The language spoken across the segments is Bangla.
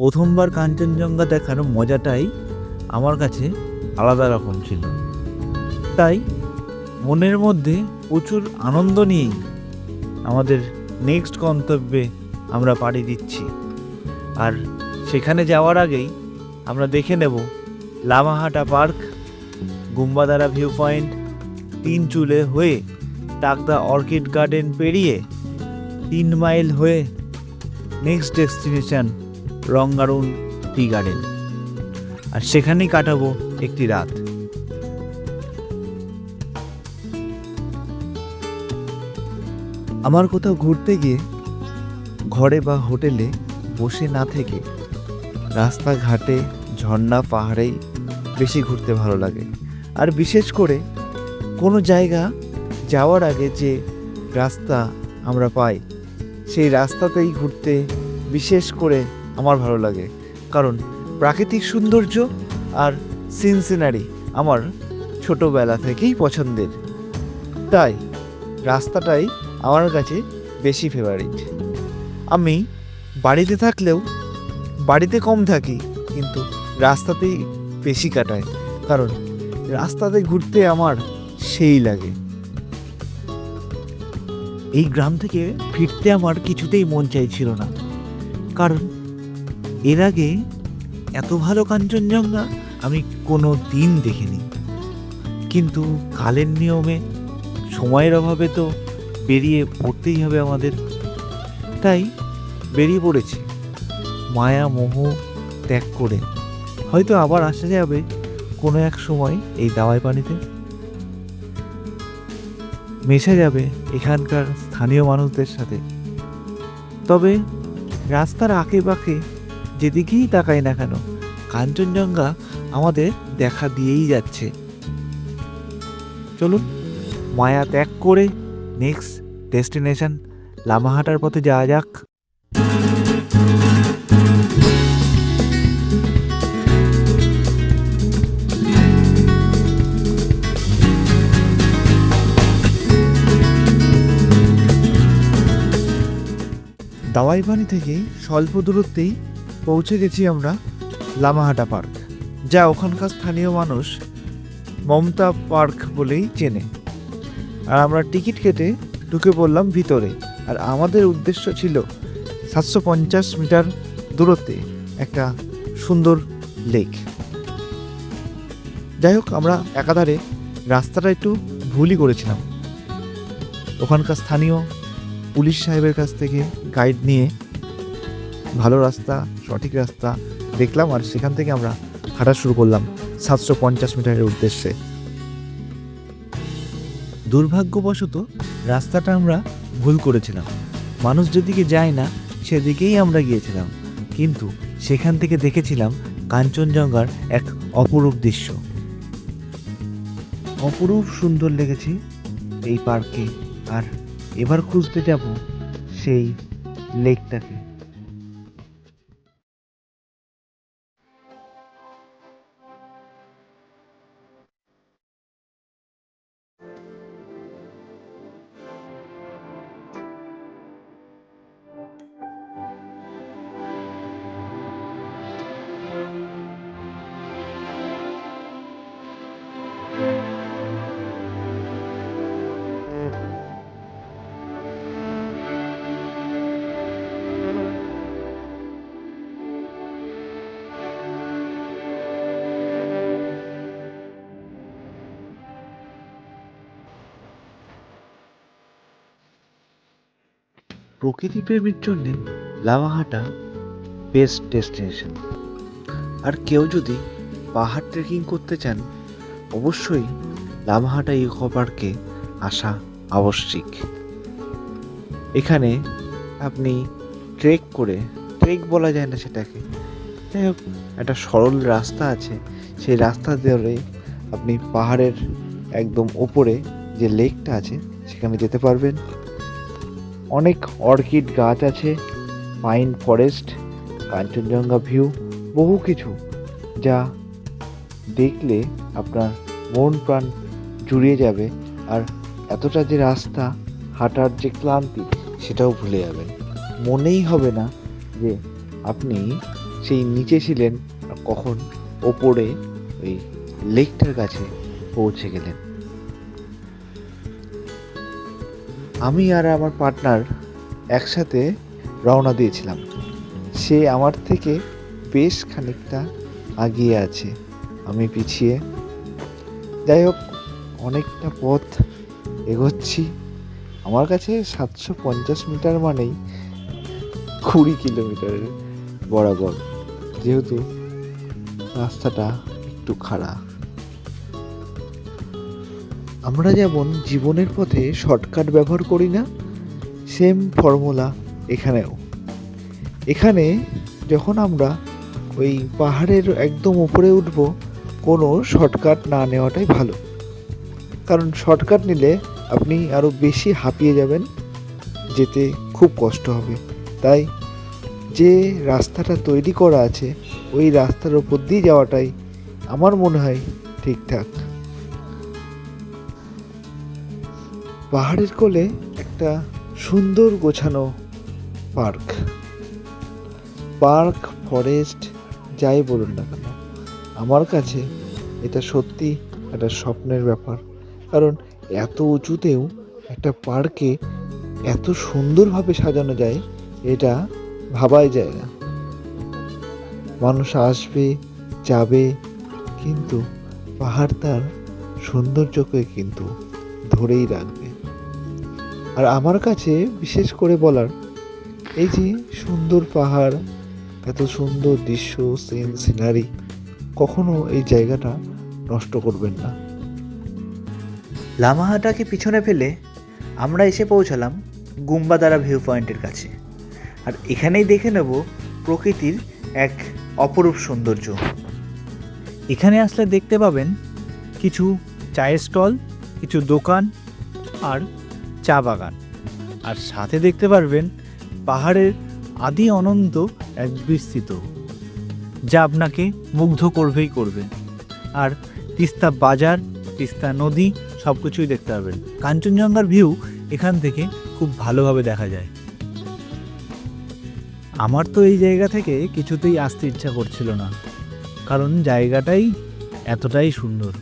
প্রথমবার কাঞ্চনজঙ্ঘা দেখার মজাটাই আমার কাছে আলাদা রকম ছিল। তাই মনের মধ্যে প্রচুর আনন্দ নিয়েই আমাদের নেক্সট গন্তব্যে আমরা পাড়ি দিচ্ছি। আর সেখানে যাওয়ার আগেই আমরা দেখে নেব Lamahatta park, Gumbadara view point তিন চুলে হয়ে টাকদা অর্কিড গার্ডেন পেরিয়ে তিন মাইল হয়ে next destination Rangaroon tea garden. আর সেখানেই কাটাবো একটি রাত। আমার কোথাও ঘুরতে গিয়ে ঘরে বা হোটেলে বসে না থেকে রাস্তাঘাটে, ঝর্ণা পাহাড়েই বেশি ঘুরতে ভালো লাগে। আর বিশেষ করে কোনো জায়গা যাওয়ার আগে যে রাস্তা আমরা পাই, সেই রাস্তাতেই ঘুরতে বিশেষ করে আমার ভালো লাগে। কারণ প্রাকৃতিক সৌন্দর্য আর সিন সিনারি আমার ছোটোবেলা থেকেই পছন্দের। তাই রাস্তাটাই আমার কাছে বেশি ফেভারিট আমি বাড়িতে থাকলেও বাড়িতে কম থাকি, কিন্তু রাস্তাতেই বেশি কাটাই। কারণ রাস্তাতে ঘুরতে আমার সেই লাগে। এই গ্রাম থেকে ফিরতে আমার কিছুতেই মন চাইছিল না। কারণ এর আগে এত ভালো কাঞ্চনজঙ্ঘা আমি কোনো দিন দেখিনি। কিন্তু কালের নিয়মে, সময়ের অভাবে তো বেরিয়ে পড়তেই হবে আমাদের। তাই বেরিয়ে পড়েছি। মায়া মোহ ত্যাগ করে। হয়তো আবার আসা যাবে কোনো এক সময় এই দাওয়াই পানিতে। মেশে যাবে এখানকার স্থানীয় মানুষদের সাথে। তবে রাস্তার আঁকে বাঁকে যেদিকেই তাকাই না কেন, কাঞ্চনজঙ্ঘা আমাদের দেখা দিয়েই যাচ্ছে। চলুন, মায়া ত্যাগ করে নেক্সট ডেস্টিনেশন লামাহাটার পথে যাওয়া যাক। দাওয়াইপানি থেকে স্বল্প দূরত্বেই পৌঁছে গেছি আমরা লামাহাটা পার্ক, যা ওখানকার স্থানীয় মানুষ মমতা পার্ক বলেই চেনে। আর আমরা টিকিট কেটে ঢুকে পড়লাম ভিতরে, আর আমাদের উদ্দেশ্য ছিল সাতশো পঞ্চাশ মিটার দূরত্বে একটা সুন্দর লেক। যাই হোক, আমরা একাধারে রাস্তাটা একটু ভুলই করেছিলাম। ওখানকার স্থানীয় পুলিশ সাহেবের কাছ থেকে গাইড নিয়ে ভালো রাস্তা সঠিক রাস্তা দেখলাম আর সেখান থেকে আমরা হাঁটা শুরু করলাম সাতশো পঞ্চাশ মিটারের উদ্দেশ্যে। দুর্ভাগ্যবশত রাস্তাটা আমরা ভুল করেছিলাম। মানুষ যেদিকে যায় না, সেদিকেই আমরা গিয়েছিলাম। কিন্তু সেখান থেকে দেখেছিলাম কাঞ্চনজঙ্ঘার এক অপরূপ দৃশ্য। অপরূপ সুন্দর লেগেছে এই পার্কে। আর এবার খুঁজতে যাব সেই লেকটাকে। প্রকৃতি প্রেমীর জন্যে লাভাহাটা বেস্ট ডেস্টিনেশন আর কেউ যদি পাহাড় ট্রেকিং করতে চান, অবশ্যই লাভাহাটা ইকো পার্কে আসা আবশ্যিক। এখানে আপনি ট্রেক করে ট্রেক বলা যায় না সেটাকে, যাই হোক, একটা সরল রাস্তা আছে, সেই রাস্তা ধরে আপনি পাহাড়ের একদম ওপরে যে লেকটা আছে, সেখানে যেতে পারবেন। অনেক অর্কিড গাছ আছে, পাইন ফরেস্ট, কাঞ্চনজঙ্ঘা ভিউ, বহু কিছু যা দেখলে আপনার মন প্রাণ জুড়িয়ে যাবে আর এতটা যে রাস্তা হাঁটার যে ক্লান্তি সেটাও ভুলে যাবেন। মনেই হবে না যে আপনি সেই নিচে ছিলেন আর কখন ওপরে ওই লেকটার কাছে পৌঁছে গেলেন। আমি আর আমার পার্টনার একসাথে রওনা দিয়েছিলাম। সে আমার থেকে বেশ খানিকটা আগিয়ে আছে। আমি পিছিয়ে। যাই হোক, অনেকটা পথ এগোচ্ছি। আমার কাছে সাতশো পঞ্চাশ মিটার মানেই কুড়ি কিলোমিটারের বরাবর। যেহেতু রাস্তাটা একটু খারাপ আমরা যেমন জীবনের পথে শর্টকাট ব্যবহার করি না সেম ফর্মুলা এখানেও। এখানে যখন আমরা ওই পাহাড়ের একদম উপরে উঠব, কোনো শর্টকাট না নেওয়াটাই ভালো। কারণ শর্টকাট নিলে আপনি আরও বেশি হাঁপিয়ে যাবেন, যেতে খুব কষ্ট হবে। তাই যে রাস্তাটা তৈরি করা আছে, ওই রাস্তার ওপর দিয়ে যাওয়াটাই আমার মনে হয় ঠিকঠাক পাহাড়ের কোলে একটা সুন্দর গোছানো পার্ক। পার্ক, ফরেস্ট, যাই বলুন না কেন, আমার কাছে এটা সত্যি একটা স্বপ্নের ব্যাপার। কারণ এত উঁচুতেও একটা পার্কে এত সুন্দরভাবে সাজানো যায়, এটা ভাবাই যায় না। মানুষ আসবে, যাবে, কিন্তু পাহাড় তার সৌন্দর্যকে কিন্তু ধরেই রাখবে। আর আমার কাছে বিশেষ করে বলার, এই যে সুন্দর পাহাড়, এত সুন্দর দৃশ্য সিন সিনারি কখনো এই জায়গাটা নষ্ট করবেন না। লামাহাটাকে পিছনে ফেলে আমরা এসে পৌঁছালাম গুম্বাদারা ভিউ পয়েন্টের কাছে। আর এখানেই দেখে নেব প্রকৃতির এক অপরূপ সৌন্দর্য। এখানে আসলে দেখতে পাবেন কিছু চায়ের স্টল, কিছু দোকান আর চা বাগান। আর সাথে দেখতে পারবেন পাহাড়ের আদি অনন্ত এক বিস্তৃত, যা আপনাকে মুগ্ধ করবেই করবে। আর তিস্তা বাজার, তিস্তা নদী সব কিছুই দেখতে পারবেন। কাঞ্চনজঙ্ঘার ভিউ এখান থেকে খুব ভালোভাবে দেখা যায়। আমার তো এই জায়গা থেকে কিছুতেই আসতে ইচ্ছা করছিল না, কারণ জায়গাটাই এতটাই সুন্দর।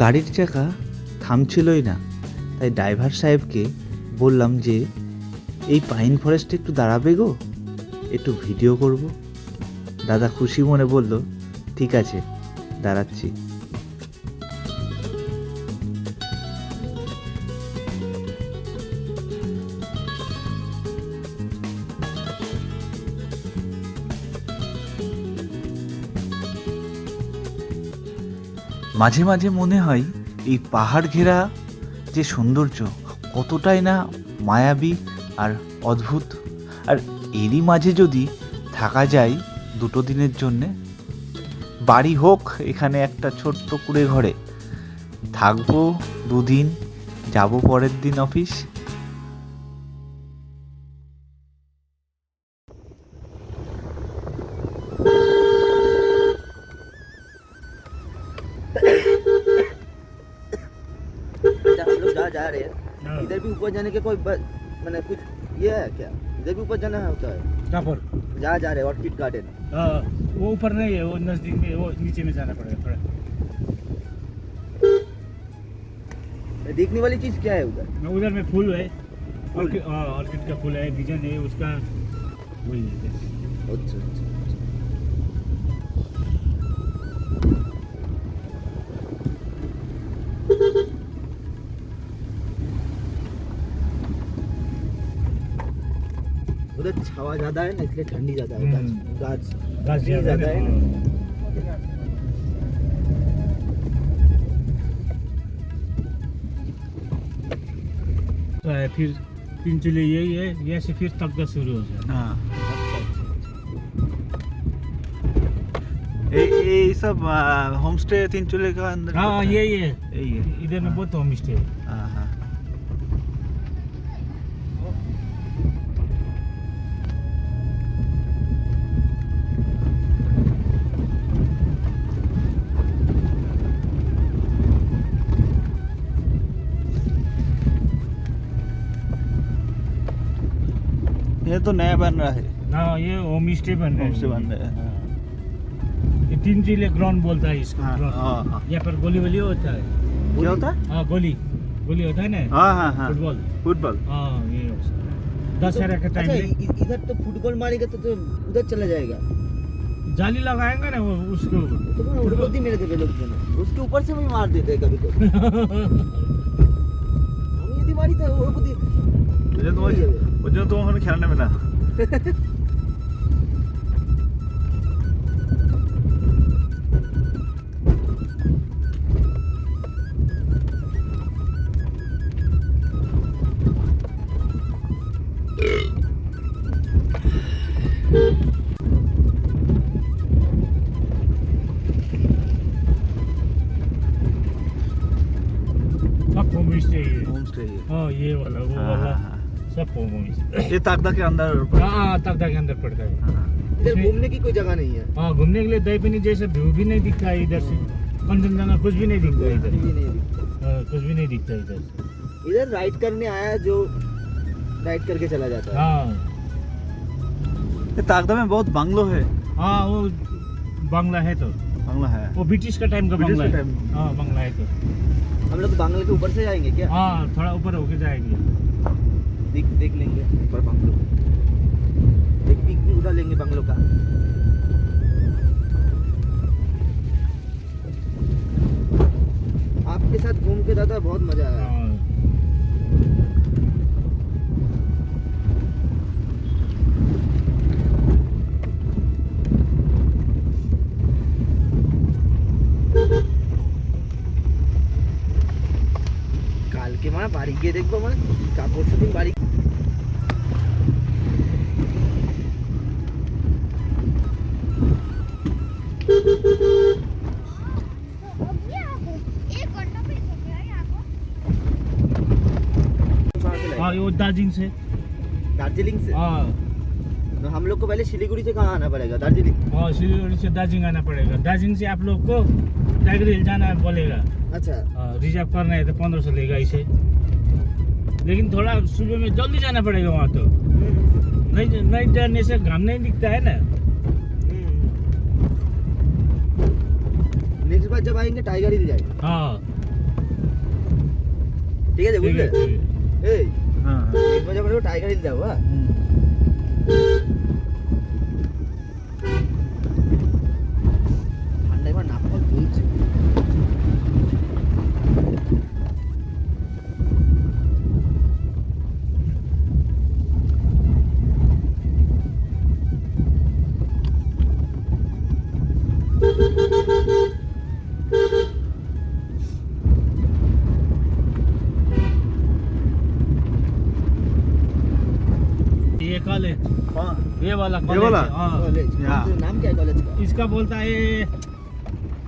গাড়ির চাকা থামছিলই না। তাই ড্রাইভার সাহেবকে বললাম যে, এই পাইন ফরেস্টে একটু দাঁড়াবে গো, একটু ভিডিও করব। দাদা খুশি মনে বলল, ঠিক আছে, দাঁড়াচ্ছি। মাঝে মাঝে মনে হয় এই পাহাড় ঘেরা যে সৌন্দর্য কতটাই না মায়াবী আর অদ্ভুত। আর এরই মাঝে যদি থাকা যায় দুটো দিনের জন্যে, বাড়ি হোক এখানে একটা ছোট্ট কুড়ে ঘরে থাকব দুদিন, যাব পরের দিন অফিস इधर भी ऊपर जाने के कोई मैंने कुछ ये है क्या? इधर भी ऊपर जाना है होता है? कहाँ पर? जहाँ जा रहे हैं ऑर्किड गार्डन हाँ, वो ऊपर नहीं है वो नज़दीक में वो नीचे में जाना पड़ेगा थोड़ा। देखने वाली चीज़ क्या है उधर? मैं उधर में फूल है? ऑर्किड हाँ, का फूल है बीजन है उसका वही है। अच्छा अच्छा। हवा ज़्यादा है ना इसलिए ठंडी ज़्यादा है गाछ गाछ ज़्यादा है ना। होता है फिर पिंचुली यही है ये से फिर तबका शुरू हो जाए। हाँ। ये सब होम स्टे तीन चूल्हे का अंदर हाँ यही है। यही है। इधर में हाँ। बहुत होम स्टे है। ये तो नया बन रहा है। ना ये होम स्टे बन रहा है। बन रहा है। हाँ। तीन ज़िले ग्राउंड बोलता है इसका। हाँ, हाँ, यहाँ पर गोली वोली होता है। क्या होता है? हाँ गोली। गोली होता है ना? हाँ हाँ हाँ। फुटबॉल फुटबॉल हाँ ये दस हज़ार का टाइम अच्छा, इधर तो फुटबॉल मारेगा तो, तो उधर चला जाएगा। जाली लगाएँगे ना वो उसको तो मेरे देते लोग उसके ऊपर से भी मार देते कभी कभी हम यदि मारी तो वो প্রতি ওই জন্য তোমার ওই জন্য তোমার हाँ। ये ताकदा के अंदर हाँ। तकदा के अंदर पड़ता है। हाँ। इधर घूमने की कोई जगह नहीं है। हाँ घूमने के लिए दैपिनी जैसे व्यू भी नहीं दिखता है इधर से। कंचनजंगा कुछ भी नहीं दिखता है कुछ भी इधर नहीं दिखता। हाँ, कुछ भी नहीं दिखता इधर। इधर राइड करने आया जो राइड करके चला जाता है। हाँ। ये ताकदा में बहुत बंगलो है। हाँ वो बांग्ला है तो। बंगला है। वो ब्रिटिश का टाइम का बांग्ला का है। हाँ बांग्ला है तो। हम लोग बांग्ला के ऊपर से जाएँगे क्या? हाँ थोड़ा ऊपर होके जाएँगे। देख देख लेंगे ऊपर बंगलो। एक पिक भी उड़ा लेंगे बंगलो का। आपके साथ घूम के दादा बहुत मज़ा आया। বাড়ি গিয়ে দেখবো মানে কাপড় শুটিং বাড়ি कहाँ से लाए? हाँ ये वो दार्जिलिंग से दार्जिलिंग से हाँ तो हम लोग को पहले सिलीगुड़ी से कहाँ आना पड़ेगा दार्जिलिंग हाँ सिलीगुड़ी से दार्जिलिंग आना पड़ेगा दार्जिलिंग से आप लोग को टाइगर हिल जाना बोलेगा अच्छा हाँ, रिजर्व करना है तो पंद्रह सौ लेगा इसे लेकिन थोड़ा सुबह में जल्दी जाना पड़ेगा वहाँ तो हम्म, नहीं नहीं जाने से घाम नहीं दिखता है ना नेक्स्ट बार जब आएंगे टाइगर हिल जाएंगे हाँ ঠিক আছে ठीक বুঝলে है ठीक है। এই हाँ हाँ নেক্সট বার যখন টাইগার হিল যাবো হ্যাঁ ये वाला ये कॉलेज वाला? हाँ। कॉलेज हाँ। नाम क्या है कॉलेज का? इसका बोलता है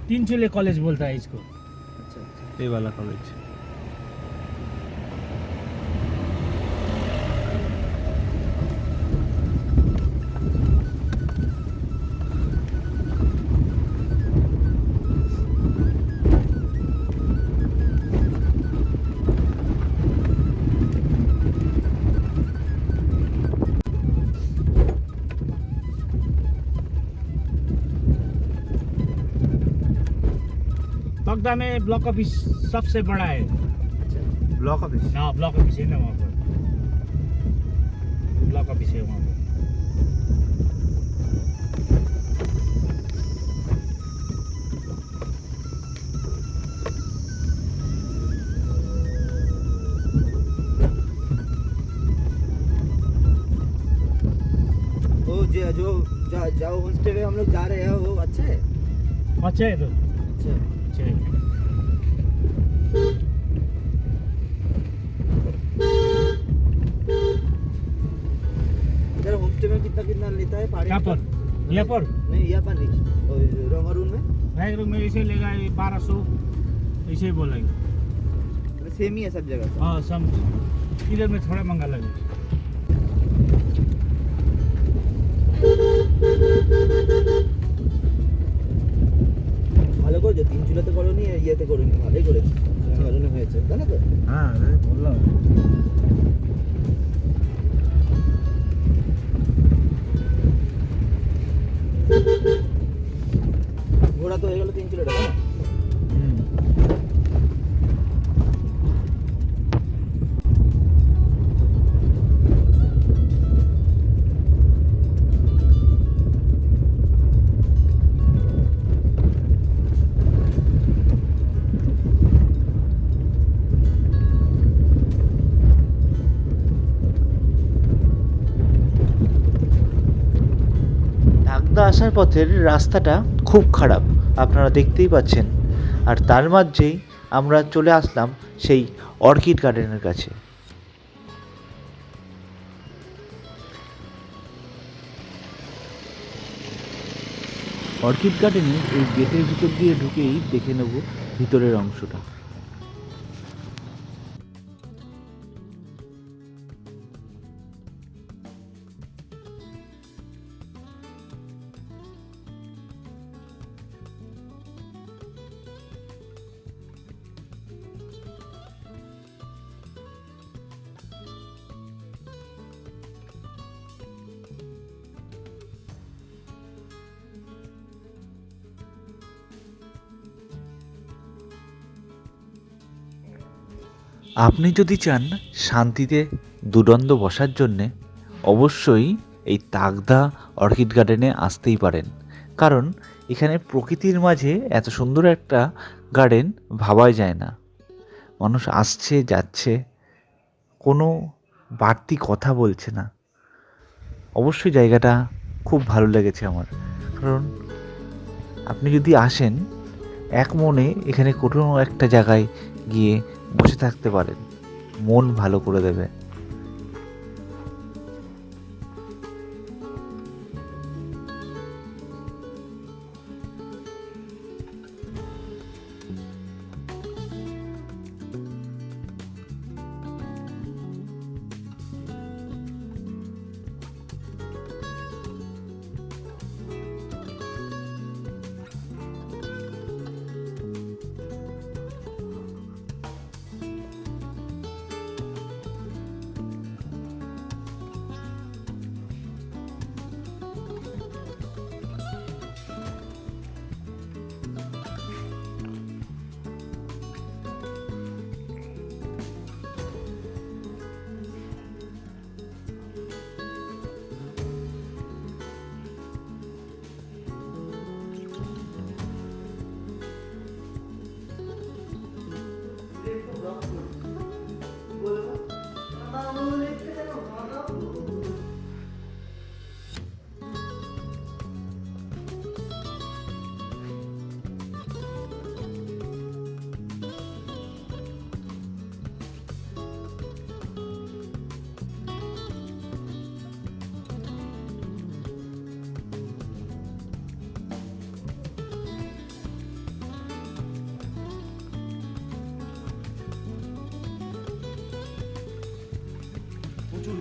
तीन चूल्हे कॉलेज बोलता है इसको। अच्छा ये वाला कॉलेज तकदा में ब्लॉक ऑफ़िस सबसे बड़ा है। अच्छा ब्लॉक ऑफ़िस हाँ ब्लॉक ऑफ़िस है ना वहाँ पर। ब्लॉक ऑफ़िस है वहाँ पर। जो जो जा, जाओ होम स्टे हम लोग जा रहे हैं वो अच्छा है? अच्छा है तो। अच्छा अच्छा है इधर होम स्टे में कितना कितना लेता है भाड़े? यहाँ पर। यहाँ पर? नहीं यहाँ पर नहीं। और में? रूम में ऐसे लेगा बारह सौ। ऐसे ही बोलेगा। मतलब सेम ही है सब जगह हाँ सब इधर में थोड़ा महँगा लगेगा। ভালো করেছ? তিন চুলাতে করোনি ইয়েতে করোনি। ভালোই করেছ। হ্যাঁ। হয়েছে। তাই না তো? হ্যাঁ, হ্যাঁ বললাম। আসার পথের রাস্তাটা খুব খারাপ, আপনারা দেখতেই পাচ্ছেন। আর তার মাঝেই আমরা চলে আসলাম সেই অর্কিড গার্ডেনের কাছে। অর্কিড গার্ডেনে এই গেটের ভিতর দিয়ে ঢুকেই দেখে নেব ভিতরের অংশটা। আপনি যদি চান শান্তিতে দুদণ্ড বসার জন্যে, অবশ্যই এই তাগদা অর্কিড গার্ডেনে আসতেই পারেন। কারণ এখানে প্রকৃতির মাঝে এত সুন্দর একটা গার্ডেন ভাবাই যায় না। মানুষ আসছে, যাচ্ছে, কোনো বাড়তি কথা বলছে না। অবশ্যই জায়গাটা খুব ভালো লেগেছে আমার। কারণ আপনি যদি আসেন, এক মনে এখানে কোনো একটা জায়গায় গিয়ে বসে থাকতে পারেন। মন ভালো করে দেবে।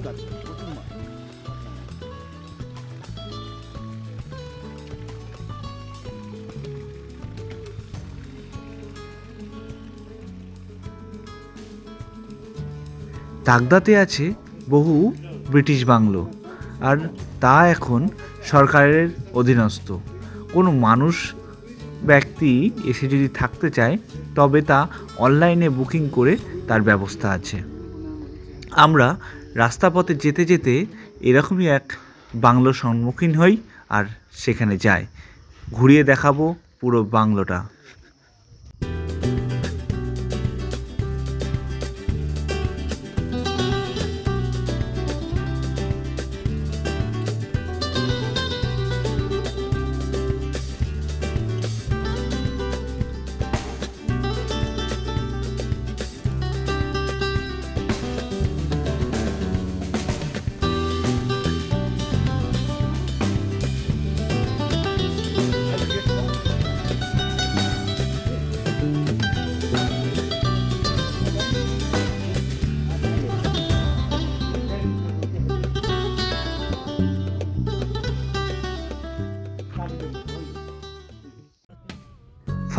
মাছ তাগদাতে আছে বহু ব্রিটিশ বাংলো, আর তা এখন সরকারের অধীনস্থ। কোনো মানুষ, ব্যক্তি এসে যদি থাকতে চায়, তবে তা অনলাইনে বুকিং করে তার ব্যবস্থা আছে। আমরা রাস্তাপথে যেতে যেতে এরকমই এক বাংলোর সম্মুখীন হই আর সেখানে যাই। ঘুরিয়ে দেখাবো পুরো বাংলোটা।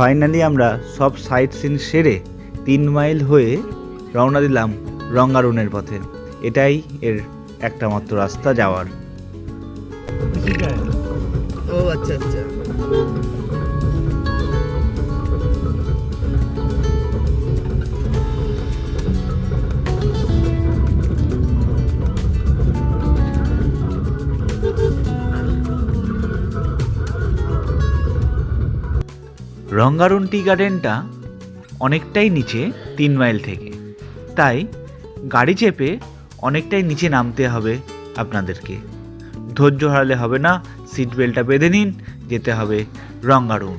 ফাইনালি আমরা সব সাইট সিন সেরে তিন মাইল হয়ে রওনা দিলাম রঙ্গারুনের পথে। এটাই এর একটা মাত্র রাস্তা যাওয়ার। ও আচ্ছা আচ্ছা। রঙ্গারুন টি গার্ডেনটা অনেকটাই নিচে তিন মাইল থেকে তাই গাড়ি চেপে অনেকটাই নিচে নামতে হবে আপনাদেরকে ধৈর্য হারালে হবে না সিট বেল্টটা বেঁধে নিন যেতে হবে রঙ্গারুন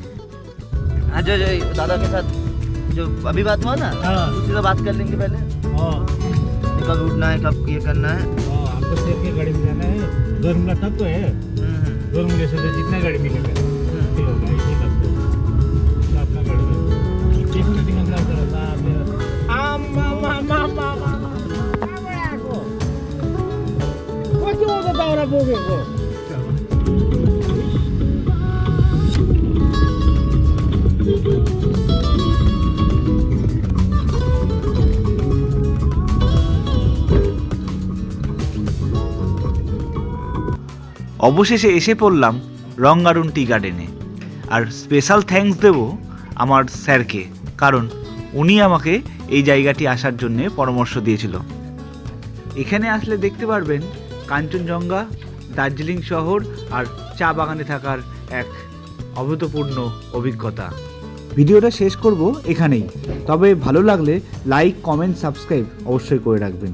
हाँ जो जो दादा के साथ जो अभी बात हुआ ना हाँ उसी से बात कर लेंगे पहले हाँ कि कब उठना है कब ये करना है हाँ, हमको शेर की गाड़ी में जाना है दो रूम तब तो है हम्म, दो रूम जैसे तो जितना गाड़ी मिलेगा অবশেষে এসে পড়লাম রঙ্গারুন টি গার্ডেনে। আর স্পেশাল থ্যাঙ্কস দেব আমার স্যারকে, কারণ উনি আমাকে এই জায়গাটি আসার জন্যে পরামর্শ দিয়েছিল। এখানে আসলে দেখতে পারবেন কাঞ্চনজঙ্ঘা, দার্জিলিং শহর আর চা বাগানে থাকার এক অভূতপূর্ণ অভিজ্ঞতা। ভিডিওটা শেষ করব এখানেই। তবে ভালো লাগলে লাইক কমেন্ট সাবস্ক্রাইব অবশ্যই করে রাখবেন।